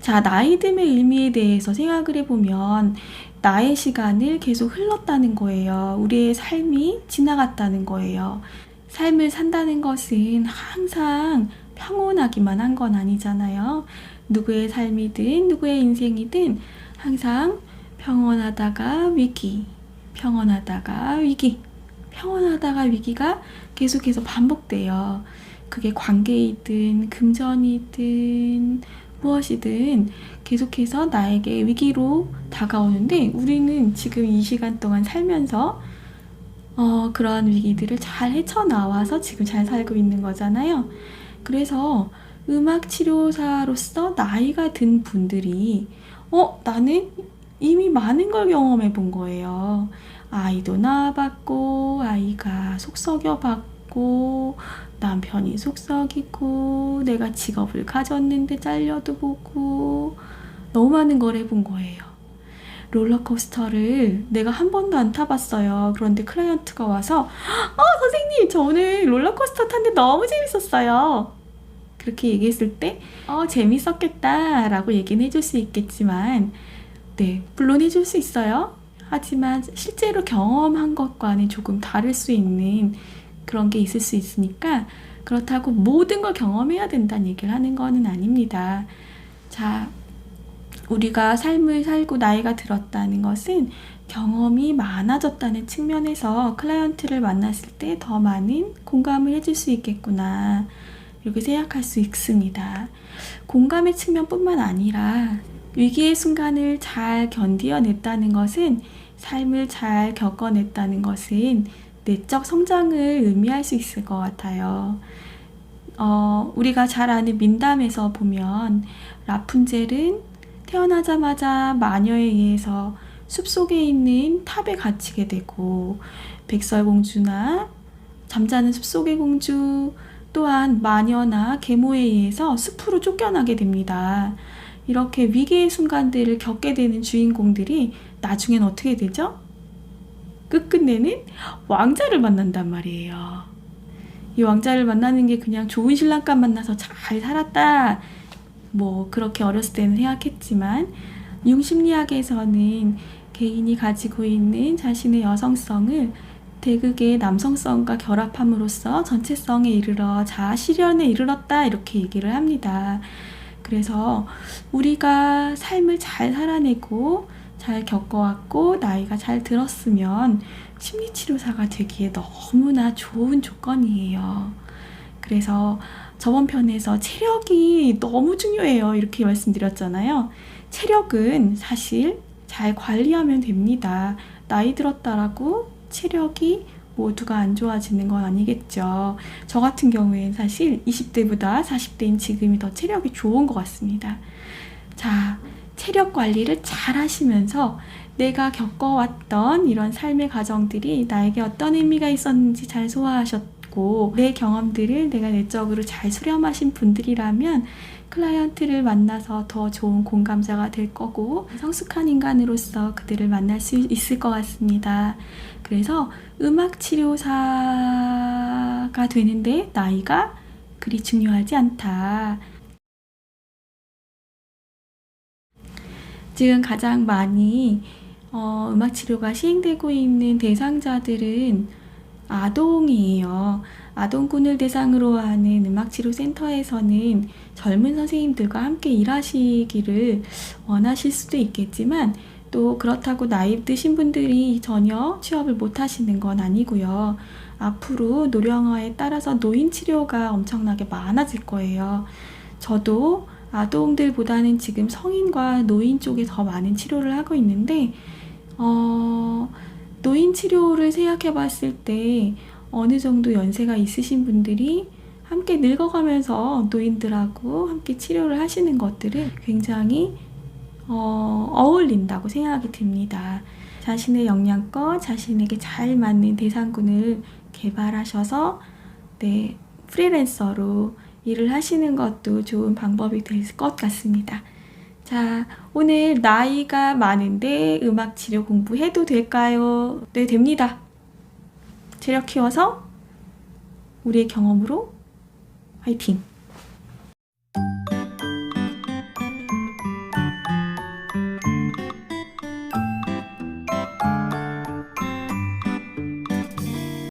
자, 나이 듦의 의미에 대해서 생각을 해보면 나의 시간을 계속 흘렀다는 거예요. 우리의 삶이 지나갔다는 거예요. 삶을 산다는 것은 항상 평온하기만 한 건 아니잖아요. 누구의 삶이든 누구의 인생이든 항상 평온하다가 위기, 평온하다가 위기, 평온하다가 위기가 계속해서 반복돼요. 그게 관계이든 금전이든 무엇이든 계속해서 나에게 위기로 다가오는데 우리는 지금 이 시간 동안 살면서 어, 그런 위기들을 잘 헤쳐나와서 지금 잘 살고 있는 거잖아요. 그래서 음악 치료사로서 나이가 든 분들이 어, 나는 이미 많은 걸 경험해 본 거예요. 아이도 낳아봤고, 아이가 속 썩여봤고, 남편이 속썩이고, 내가 직업을 가졌는데 잘려도 보고, 너무 많은 걸 해본 거예요. 롤러코스터를 내가 한 번도 안 타봤어요. 그런데 클라이언트가 와서, 어, 선생님, 저 오늘 롤러코스터 탔는데 너무 재밌었어요. 그렇게 얘기했을 때, 어, 재밌었겠다. 라고 얘기는 해줄 수 있겠지만, 네, 물론 해줄 수 있어요. 하지만 실제로 경험한 것과는 조금 다를 수 있는 그런 게 있을 수 있으니까, 그렇다고 모든 걸 경험해야 된다는 얘기를 하는 거는 아닙니다. 자, 우리가 삶을 살고 나이가 들었다는 것은 경험이 많아졌다는 측면에서 클라이언트를 만났을 때 더 많은 공감을 해줄 수 있겠구나. 이렇게 생각할 수 있습니다. 공감의 측면뿐만 아니라 위기의 순간을 잘 견디어냈다는 것은 삶을 잘 겪어냈다는 것은 내적 성장을 의미할 수 있을 것 같아요. 어, 우리가 잘 아는 민담에서 보면 라푼젤은 태어나자마자 마녀에 의해서 숲속에 있는 탑에 갇히게 되고 백설공주나 잠자는 숲속의 공주 또한 마녀나 계모에 의해서 숲으로 쫓겨나게 됩니다. 이렇게 위기의 순간들을 겪게 되는 주인공들이 나중엔 어떻게 되죠? 끝끝내는 왕자를 만난단 말이에요. 이 왕자를 만나는 게 그냥 좋은 신랑감 만나서 잘 살았다. 뭐 그렇게 어렸을 때는 생각했지만 융심리학에서는 개인이 가지고 있는 자신의 여성성을 대극의 남성성과 결합함으로써 전체성에 이르러 자아 실현에 이르렀다 이렇게 얘기를 합니다. 그래서 우리가 삶을 잘 살아내고 잘 겪어왔고 나이가 잘 들었으면 심리치료사가 되기에 너무나 좋은 조건이에요. 그래서 저번 편에서 체력이 너무 중요해요. 이렇게 말씀드렸잖아요. 체력은 사실 잘 관리하면 됩니다. 나이 들었다라고 체력이 모두가 안 좋아지는 건 아니겠죠. 저 같은 경우엔 사실 20대보다 40대인 지금이 더 체력이 좋은 것 같습니다. 자, 체력 관리를 잘 하시면서 내가 겪어왔던 이런 삶의 과정들이 나에게 어떤 의미가 있었는지 잘 소화하셨고, 내 경험들을 내가 내적으로 잘 수렴하신 분들이라면 클라이언트를 만나서 더 좋은 공감자가 될 거고, 성숙한 인간으로서 그들을 만날 수 있을 것 같습니다. 그래서 음악 치료사가 되는데 나이가 그리 중요하지 않다. 지금 가장 많이 어, 음악 치료가 시행되고 있는 대상자들은 아동이에요. 아동군을 대상으로 하는 음악치료센터에서는 젊은 선생님들과 함께 일하시기를 원하실 수도 있겠지만 또 그렇다고 나이 드신 분들이 전혀 취업을 못 하시는 건 아니고요. 앞으로 노령화에 따라서 노인 치료가 엄청나게 많아질 거예요. 저도 아동들보다는 지금 성인과 노인 쪽에 더 많은 치료를 하고 있는데, 어, 노인 치료를 생각해 봤을 때 어느 정도 연세가 있으신 분들이 함께 늙어가면서 노인들하고 함께 치료를 하시는 것들은 굉장히 어, 어울린다고 생각이 듭니다. 자신의 역량껏 자신에게 잘 맞는 대상군을 개발하셔서 네, 프리랜서로 일을 하시는 것도 좋은 방법이 될 것 같습니다. 자, 오늘 나이가 많은데 음악 치료 공부해도 될까요? 네, 됩니다. 체력 키워서 우리의 경험으로 화이팅!